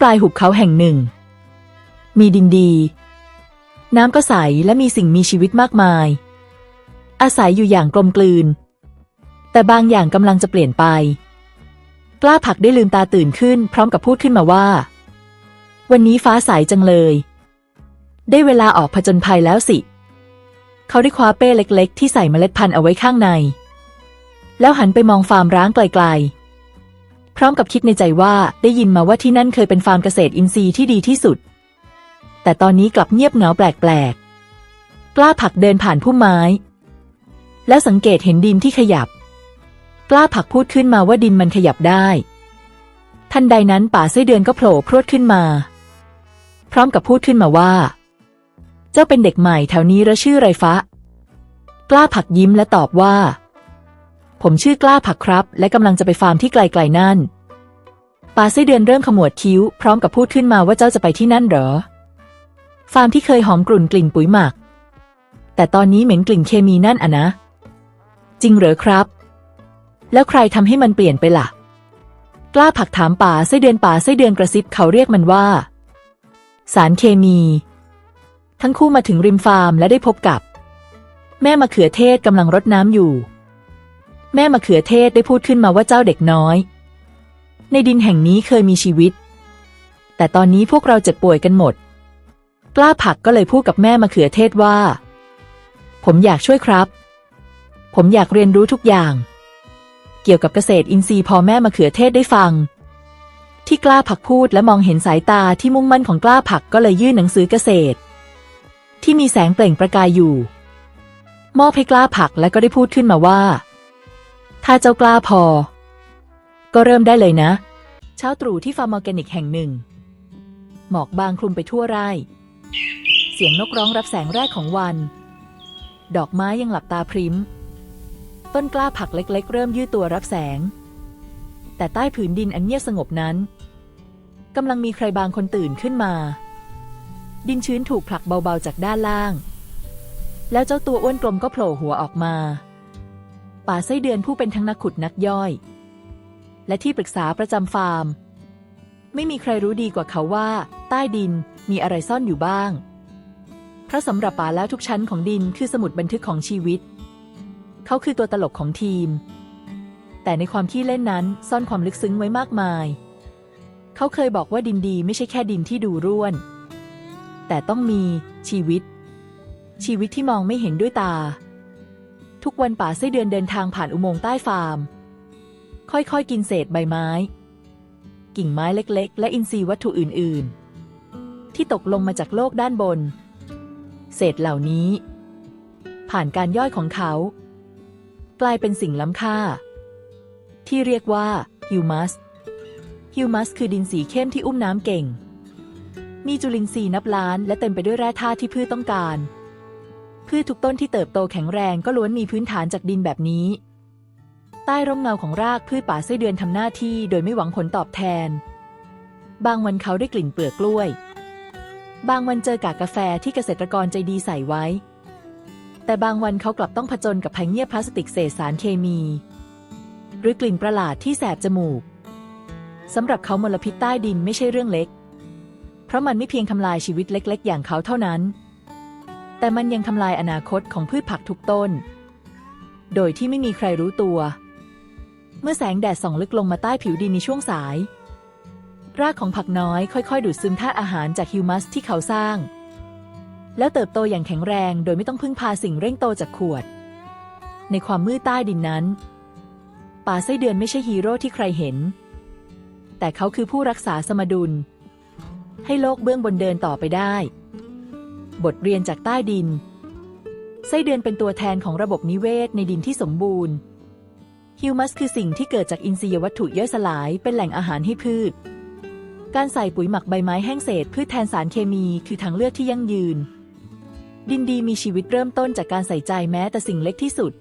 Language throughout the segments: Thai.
ปลายหุบเขาแห่งหนึ่ง มีดินดี น้ำก็ใสและมีสิ่งมีชีวิตมากมาย อาศัยอยู่อย่างกลมกลืน แต่บางอย่างกำลังจะเปลี่ยนไป กล้าผักได้ลืมตาตื่นขึ้น พร้อมกับพูดขึ้นมาว่า วันนี้ฟ้าใสจังเลย ได้เวลาออกผจญภัยแล้วสิ เขาได้คว้าเป้เล็ก ๆ ที่ใส่เมล็ดพันธุ์เอาไว้ข้างใน แล้วหันไปมองฟาร์มร้างไกลๆ พร้อมกับคิดในใจว่าได้ยินมาว่าที่นั่นเคยเป็นฟาร์มเกษตรอินทรีย์ที่ดีที่สุด แต่ตอนนี้กลับเงียบเหงาแปลกๆ กล้าผักเดินผ่านพุ่มไม้ แล้วสังเกตเห็นดินที่ขยับ กล้าผักพูดขึ้นมาว่าดินมันขยับได้ ทันใดนั้นป่าไส้เดือนก็โผล่พรวดขึ้นมา พร้อมกับพูดขึ้นมาว่า เจ้าเป็นเด็กใหม่แถวนี้แล้วชื่อไรฟะ กล้าผักยิ้มและตอบว่า ผมชื่อกล้าผักครับ และกำลังจะไปฟาร์มที่ไกลๆนั่นป่าไส้เดือนเริ่มขมวดคิ้ว พร้อมกับพูดขึ้นมาว่าเจ้าจะไปที่นั่นเหรอ ฟาร์มที่เคยหอมกลุ่นกลิ่นปุ๋ยหมัก แต่ตอนนี้เหม็นกลิ่นเคมีนั่นอะนะ จริงเหรอครับ แล้วใครทำให้มันเปลี่ยนไปล่ะ กล้าผักถามป่าไส้เดือนป่าไส้เดือนกระซิบเขาเรียกมันว่า สารเคมี ทั้งคู่มาถึงริมฟาร์มและได้พบกับ แม่มะเขือเทศกำลังรดน้ำอยู่ แม่มะเขือเทศได้พูดขึ้นมาว่าเจ้าเด็กน้อย ในดินแห่งนี้เคยมีชีวิต แต่ตอนนี้พวกเราเจ็บป่วยกันหมด กล้าผักก็เลยพูดกับแม่มะเขือเทศว่า ผมอยากช่วยครับ ผมอยากเรียนรู้ทุกอย่าง เกี่ยวกับเกษตรอินทรีย์พอแม่มะเขือเทศได้ฟัง ที่กล้าผักพูดและมองเห็นสายตาที่มุ่งมั่นของกล้าผักก็เลยยื่นหนังสือเกษตร ที่มีแสงเปล่งประกายอยู่มอบให้กล้าผักและก็ได้พูดขึ้นมาว่า ถ้าเจ้ากล้าพอ ก็เริ่มได้เลยนะ เช้าตรู่ที่ฟาร์มออร์แกนิกแห่งหนึ่ง หมอกบางคลุมไปทั่วไร่ เสียงนกร้องรับแสงแรกของวัน ดอกไม้ยังหลับตาพริ้มต้นกล้าผักเล็กๆ เริ่มยืดตัวรับแสง แต่ใต้ผืนดินอันเงียบสงบนั้นกำลังมีใครบางคนตื่นขึ้นมา ดินชื้นถูกผลักเบาๆจากด้านล่าง แล้วเจ้าตัวอ้วนกลมก็โผล่หัวออกมา ป่าไส้เดือนผู้เป็นทั้งนักขุดนักย่อย และที่ปรึกษาประจำฟาร์ม ไม่มีใครรู้ดีกว่าเขาว่า ใต้ดินมีอะไรซ่อนอยู่บ้าง เพราะสำหรับป่าแล้วทุกชั้นของดินคือสมุดบันทึกของชีวิต เขาคือตัวตลกของทีม แต่ในความขี้เล่นนั้นซ่อนความลึกซึ้งไว้มากมาย เขาเคยบอกว่าดินดีไม่ใช่แค่ดินที่ดูร่วน แต่ต้องมีชีวิต ชีวิตที่มองไม่เห็นด้วยตา ทุกวันป่าไส้เดือนเดินทางผ่านอุโมงค์ใต้ฟาร์ม ค่อยๆ กินเศษใบไม้ กิ่งไม้เล็กๆ และอินทรีย์วัตถุอื่นๆ ที่ตกลงมาจากโลกด้านบน เศษเหล่านี้ ผ่านการย่อยของเขา กลายเป็นสิ่งล้ำค่า ที่เรียกว่าฮิวมัสฮิวมัสคือดินสีเข้มที่อุ้มน้ำเก่ง มีจุลินทรีย์นับล้านและเต็มไปด้วยแร่ธาตุที่พืชต้องการ พืชทุกต้นที่เติบโตแข็งแรงก็ล้วนมีพื้นฐานจากดินแบบนี้ ใต้ร่มเงาของรากพืชป่าไส้เดือนทำหน้าที่โดยไม่หวังผลตอบแทน บางวันเขาได้กลิ่นเปลือกกล้วย บางวันเจอกากกาแฟที่เกษตรกรใจดีใส่ไว้ แต่บางวันเขากลับต้องผจญกับภัยเงียบพลาสติกเศษสารเคมี หรือกลิ่นประหลาดที่แสบจมูกสำหรับเขามลพิษใต้ดินไม่ใช่เรื่องเล็ก เพราะมันไม่เพียงทำลายชีวิตเล็ก ๆ อย่างเขาเท่านั้น แต่มันยังทำลายอนาคตของพืชผักทุกต้น โดยที่ไม่มีใครรู้ตัว เมื่อแสงแดดส่องลึกลงมาใต้ผิวดินในช่วงสาย รากของผักน้อยค่อย ๆ ดูดซึมธาตุอาหารจากฮิวมัสที่เขาสร้าง แล้วเติบโตอย่างแข็งแรงโดยไม่ต้องพึ่งพาสิ่งเร่งโตจากขวด ในความมืดใต้ดินนั้น ป่าไส้เดือนไม่ใช่ฮีโร่ที่ใครเห็น แต่เขาคือผู้รักษาสมดุล ให้โลกเบื้องบนเดินต่อไปได้ บทเรียนจากใต้ดิน ไส้เดือนเป็นตัวแทนของระบบนิเวศในดินที่สมบูรณ์ ฮิวมัสคือสิ่งที่เกิดจากอินทรียวัตถุย่อยสลายเป็นแหล่งอาหารให้พืช การใส่ปุ๋ยหมักใบไม้แห้งเศษพืชแทนสารเคมีคือทางเลือกที่ยั่งยืน ดินดีมีชีวิตเริ่มต้นจากการใส่ใจแม้แต่สิ่งเล็กที่สุด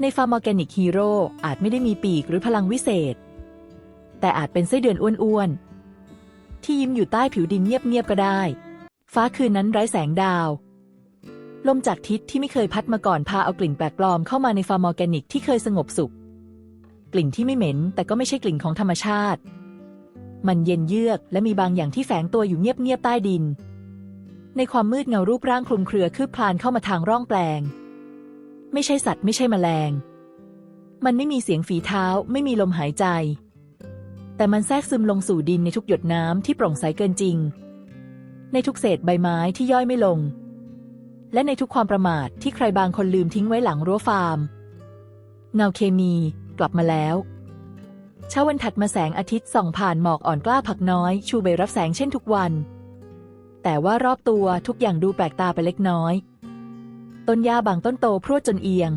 ในฟาร์มออร์แกนิกฮีโร่อาจไม่ได้มีปีกหรือพลังวิเศษ แต่อาจเป็นไส้เดือนอ้วนๆที่ยิ้มอยู่ใต้ผิวดินเงียบๆก็ได้ ฟ้าคืนนั้นไร้แสงดาว ลมจากทิศที่ไม่เคยพัดมาก่อนพาเอากลิ่นแปลกปลอมเข้ามาในฟาร์มออร์แกนิกที่เคยสงบสุข กลิ่นที่ไม่เหม็น แต่ก็ไม่ใช่กลิ่นของธรรมชาติ มันเย็นเยือกและมีบางอย่างที่แฝงตัวอยู่เงียบๆใต้ดิน ในความมืดเงารูปร่างคลุมเครือคืบคลานเข้ามาทางร่องแปลง ไม่ใช่สัตว์ไม่ใช่แมลง มันไม่มีเสียงฝีเท้า ไม่มีลมหายใจ แต่มันแทรกซึมลงสู่ดินในทุกหยดน้ำที่โปร่งใสเกินจริง ในทุกเศษใบไม้ที่ย่อยไม่ลง และในทุกความประมาทที่ใครบางคนลืมทิ้งไว้หลังรั้วฟาร์ม เงาเคมีกลับมาแล้วเช้าวันถัดมาแสงอาทิตย์ส่องผ่านหมอกอ่อนกล้าผักน้อย ชูใบรับแสงเช่นทุกวัน แต่ว่ารอบตัวทุกอย่างดูแปลกตาไปเล็กน้อย ต้นหญ้าบางต้นโตพรวดจนเอียง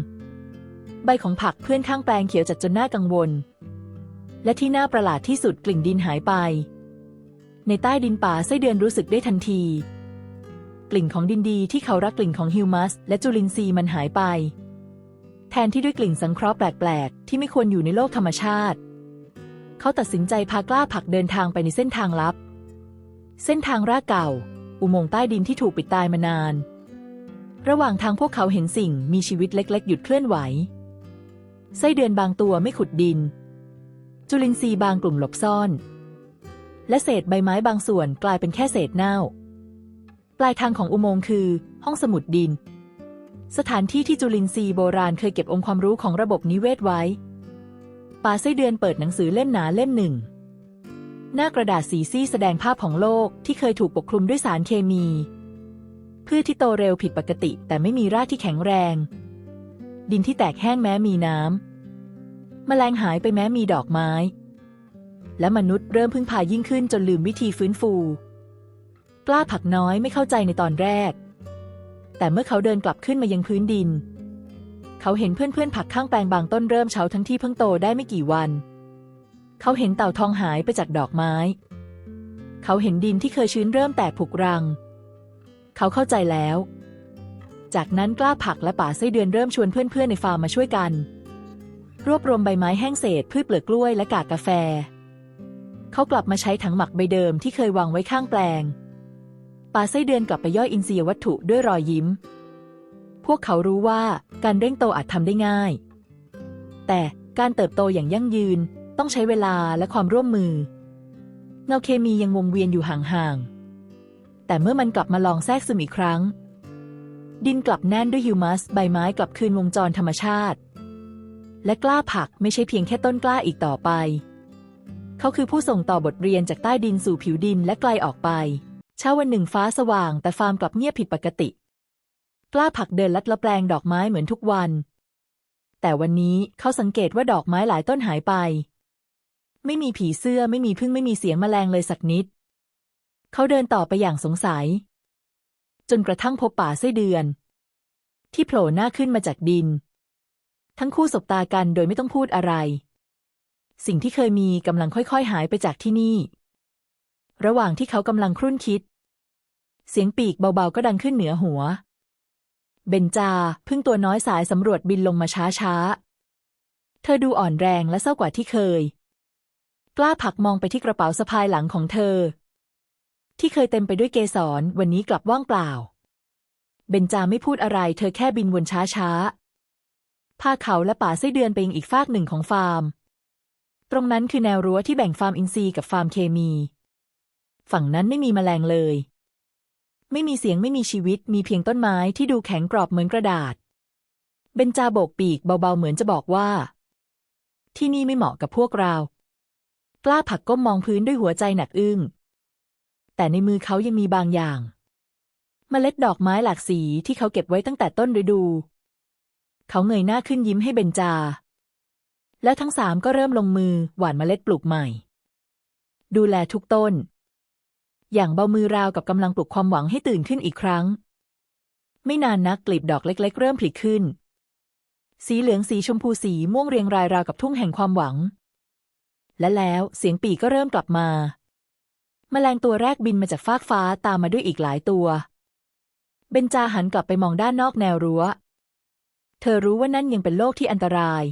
ใบของผักเพื่อนข้างแปลงเขียวจัดจนน่ากังวล และที่น่าประหลาดที่สุดกลิ่นดินหายไป ในใต้ดินป่าไส้เดือนรู้สึกได้ทันที กลิ่นของดินดีที่เขารักกลิ่นของฮิวมัส และจุลินทรีย์มันหายไป แทนที่ด้วยกลิ่นสังเคราะห์แปลกๆ ที่ไม่ควรอยู่ในโลกธรรมชาติ เขาตัดสินใจพากล้าผักเดินทางไปในเส้นทางลับ เส้นทางรากเก่า อุโมงค์ใต้ดินที่ถูกปิดตายมานาน ระหว่างทางพวกเขาเห็นสิ่งมีชีวิตเล็ก ๆ หยุดเคลื่อนไหวไส้เดือนบางตัวไม่ขุดดิน จุลินทรีย์บางกลุ่มหลบซ่อน และเศษใบไม้บางส่วนกลายเป็นแค่เศษเน่า ปลายทางของอุโมงค์คือ ห้องสมุดดิน สถานที่ที่จุลินทรีย์โบราณเคยเก็บองค์ความรู้ของระบบนิเวศไว้ ป่าไส้เดือนเปิดหนังสือเล่มหนาเล่มหนึ่ง หน้ากระดาษสีซี่แสดงภาพของโลกที่เคยถูกปกคลุมด้วยสารเคมีพืชที่โตเร็วผิดปกติ แต่ไม่มีรากที่แข็งแรง ดินที่แตกแห้งแม้มีน้ำแมลงหายไปแม้มีดอกไม้ และมนุษย์เริ่มพึ่งพายิ่งขึ้นจนลืมวิธีฟื้นฟู กล้าผักน้อยไม่เข้าใจในตอนแรก แต่เมื่อเขาเดินกลับขึ้นมายังพื้นดิน เขาเห็นเพื่อนๆผักข้างแปลงบางต้นเริ่มเฉาทั้งที่เพิ่งโตได้ไม่กี่วัน เขาเห็นเต่าทองหายไปจากดอกไม้ เขาเห็นดินที่เคยชื้นเริ่มแตกผุกรัง เขาเข้าใจแล้ว จากนั้นกล้าผักและป่าไส้เดือนเริ่มชวนเพื่อนๆในฟาร์มมาช่วยกัน รวบรวมใบไม้แห้งเศษพืชเปลือกกล้วยและกากกาแฟ เขากลับมาใช้ถังหมักใบเดิมที่เคยวางไว้ข้างแปลงป่าไส้เดือนกลับไปย่อยอินทรียวัตถุด้วยรอยยิ้ม พวกเขารู้ว่าการเร่งโตอาจทำได้ง่าย แต่การเติบโตอย่างยั่งยืนต้องใช้เวลาและความร่วมมือ เงาเคมียังวงเวียนอยู่ห่างๆ แต่เมื่อมันกลับมาลองแทรกซึมอีกครั้ง ดินกลับแน่นด้วยฮิวมัส ใบไม้กลับคืนวงจรธรรมชาติ และกล้าผักไม่ใช่เพียงแค่ต้นกล้าอีกต่อไป เขาคือผู้ส่งต่อบทเรียนจากใต้ดินสู่ผิวดินและไกลออกไป เช้าวันหนึ่งฟ้าสว่าง แต่ฟาร์มกลับเงียบผิดปกติ กล้าผักเดินลัดละแปลงดอกไม้เหมือนทุกวัน แต่วันนี้เขาสังเกตว่าดอกไม้หลายต้นหายไป ไม่มีผีเสื้อไม่มีพึ่งไม่มีเสียงแมลงเลยสักนิด เขาเดินต่อไปอย่างสงสัย จนกระทั่งพบป่าไส้เดือน ที่โผล่หน้าขึ้นมาจากดิน ทั้งคู่สบตากันโดยไม่ต้องพูดอะไร สิ่งที่เคยมีกำลังค่อยๆ หายไปจากที่นี่ ระหว่างที่เขากำลังครุ่นคิด เสียงปีกเบาๆ ก็ดังขึ้นเหนือหัว เบนจาพึ่งตัวน้อยสายสำรวจบินลงมาช้าๆ เธอดูอ่อนแรงและเศร้ากว่าที่เคย กล้าผักมองไปที่กระเป๋าสะพายหลังของเธอ ที่เคยเต็มไปด้วยเกสรวันนี้กลับว่างเปล่า เบนจาไม่พูดอะไร เธอแค่บินวนช้าๆพาเขาและป่าไส้เดือนไปยังอีกฟากหนึ่งของฟาร์ม ตรงนั้นคือแนวรั้วที่แบ่งฟาร์มอินทรีย์กับฟาร์มเคมี ฝั่งนั้นไม่มีแมลงเลย ไม่มีเสียงไม่มีชีวิต มีเพียงต้นไม้ที่ดูแข็งกรอบเหมือนกระดาษ เบนจาโบกปีกเบาๆเหมือนจะบอกว่า ที่นี่ไม่เหมาะกับพวกเรา กล้าผักก้มมองพื้นด้วยหัวใจหนักอึ้ง แต่ในมือเขายังมีบางอย่างเมล็ดดอกไม้หลากสีที่เขาเก็บไว้ตั้งแต่ต้นฤดู เขาเงยหน้าขึ้นยิ้มให้เบนจา แล้วทั้งสามก็เริ่มลงมือหว่านเมล็ดปลูกใหม่ ดูแลทุกต้น อย่างเบามือราวกับกำลังปลุกความหวังให้ตื่นขึ้นอีกครั้ง ไม่นานนักกลีบดอกเล็ก ๆ เริ่มผลิขึ้น สีเหลืองสีชมพูสีม่วงเรียงรายราวกับทุ่งแห่งความหวัง และแล้วเสียงปีกก็เริ่มกลับมา แมลงตัวแรกบินมาจากฟากฟ้าตามมาด้วยอีกหลายตัวเบนจาหันกลับไปมองด้านนอกแนวรั้ว เธอรู้ว่านั่นยังเป็นโลกที่อันตราย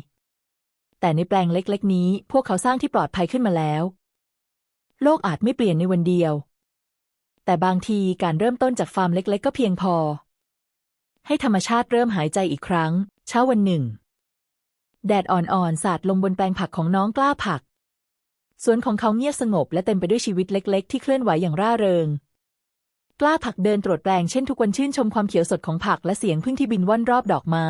แต่ในแปลงเล็กๆ นี้ พวกเขาสร้างที่ปลอดภัยขึ้นมาแล้ว โลกอาจไม่เปลี่ยนในวันเดียว แต่บางทีการเริ่มต้นจากฟาร์มเล็ก ๆ ก็เพียงพอ ให้ธรรมชาติเริ่มหายใจอีกครั้ง เช้าวันหนึ่ง แดดอ่อนๆสาดลงบนแปลงผักของน้องกล้าผักสวนของเขาเงียบสงบและเต็มไปด้วยชีวิตเล็ก ๆ ที่เคลื่อนไหวอย่างร่าเริง กล้าผักเดินตรวจแปลงเช่นทุกวันชื่นชมความเขียวสดของผักและเสียงพึ่งที่บินว่อนรอบดอกไม้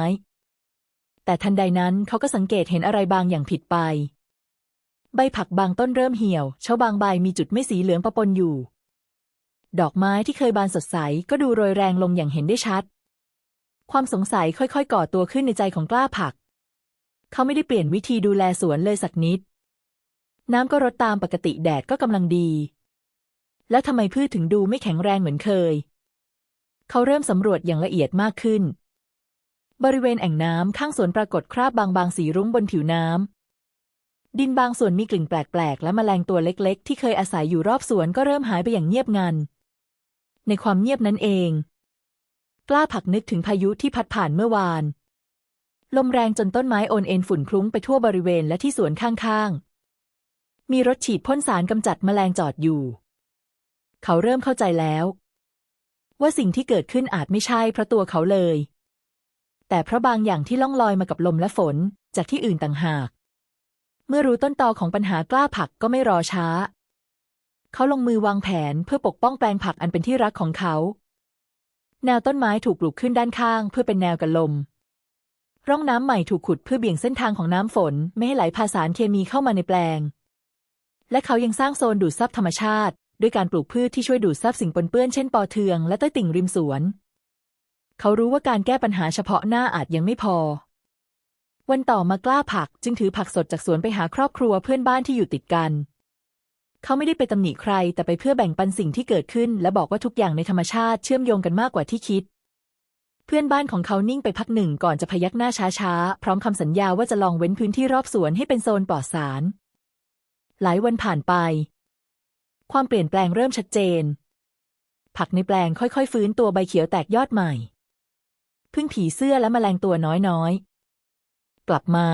แต่ทันใดนั้นเขาก็สังเกตเห็นอะไรบางอย่างผิดไป ใบผักบางต้นเริ่มเหี่ยวเช้าบางใบมีจุดไม่สีเหลืองปะปนอยู่ ดอกไม้ที่เคยบานสดใสก็ดูโรยแรงลงอย่างเห็นได้ชัด ความสงสัยค่อยๆ ก่อตัวขึ้นในใจของกล้าผัก เขาไม่ได้เปลี่ยนวิธีดูแลสวนเลยสักนิด น้ำก็รดตามปกติแดดก็กำลังดี แล้วทำไมพืชถึงดูไม่แข็งแรงเหมือนเคย เขาเริ่มสำรวจอย่างละเอียดมากขึ้น บริเวณแอ่งน้ำข้างสวนปรากฏคราบบางๆสีรุ้งบนผิวน้ำดินบางส่วนมีกลิ่นแปลกๆ และแมลงตัวเล็กๆ ที่เคยอาศัยอยู่รอบสวนก็เริ่มหายไปอย่างเงียบงัน ในความเงียบนั้นเอง กล้าผักนึกถึงพายุที่พัดผ่านเมื่อวาน ลมแรงจนต้นไม้โอนเอ็นฝุ่นคลุ้งไปทั่วบริเวณและที่สวนข้างๆ มีรถฉีดพ่นสารกำจัดแมลงจอดอยู่ เขาเริ่มเข้าใจแล้ว ว่าสิ่งที่เกิดขึ้นอาจไม่ใช่เพราะตัวเขาเลย แต่เพราะบางอย่างที่ล่องลอยมากับลมและฝนจากที่อื่นต่างหาก เมื่อรู้ต้นตอของปัญหากล้าผักก็ไม่รอช้า เขาลงมือวางแผนเพื่อปกป้องแปลงผักอันเป็นที่รักของเขา แนวต้นไม้ถูกปลูกขึ้นด้านข้าง เพื่อเป็นแนวกันลม ร่องน้ำใหม่ถูกขุดเพื่อเบี่ยงเส้นทางของน้ำฝนไม่ให้ไหลพาสารเคมีเข้ามาในแปลง และเขายังสร้างโซนดูดซับธรรมชาติ ด้วยการปลูกพืชที่ช่วยดูดซับสิ่งปนเปื้อนเช่นปอเทืองและต้ยติ่งริมสวน เขารู้ว่าการแก้ปัญหาเฉพาะหน้าอาจยังไม่พอ วันต่อมากล้าผักจึงถือผักสดจากสวนไปหาครอบครัวเพื่อนบ้านที่อยู่ติดกัน เขาไม่ได้ไปตำหนิใครแต่ไปเพื่อแบ่งปันสิ่งที่เกิดขึ้น และบอกว่าทุกอย่างในธรรมชาติเชื่อมโยงกันมากกว่าที่คิด เพื่อนบ้านของเขานิ่งไปพักหนึ่งก่อนจะพยักหน้าช้าๆ พร้อมคำสัญญาว่าจะลองเว้นพื้นที่รอบสวนให้เป็นโซนปลอดสาร หลายวันผ่านไป ความเปลี่ยนแปลงเริ่มชัดเจนผักในแปลงค่อยๆ ฟื้นตัวใบเขียวแตกยอดใหม่ พึ่งผีเสื้อและแมลงตัวน้อยๆ กลับมา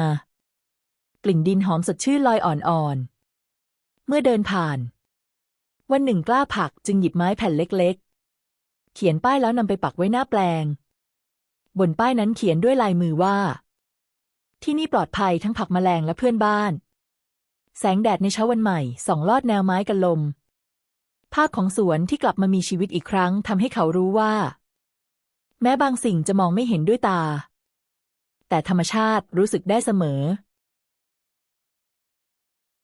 กลิ่นดินหอมสดชื่นลอยอ่อนๆ เมื่อเดินผ่าน วันหนึ่งกล้าผักจึงหยิบไม้แผ่นเล็กๆ เขียนป้ายแล้วนำไปปักไว้หน้าแปลง บนป้ายนั้นเขียนด้วยลายมือว่า ที่นี่ปลอดภัยทั้งผักแมลงและเพื่อนบ้าน แสงแดดในเช้าวันใหม่ส่องลอดแนวไม้กันลมภาพของสวนที่กลับมามีชีวิตอีกครั้งทำให้เขารู้ว่า แม้บางสิ่งจะมองไม่เห็นด้วยตา แต่ธรรมชาติรู้สึกได้เสมอ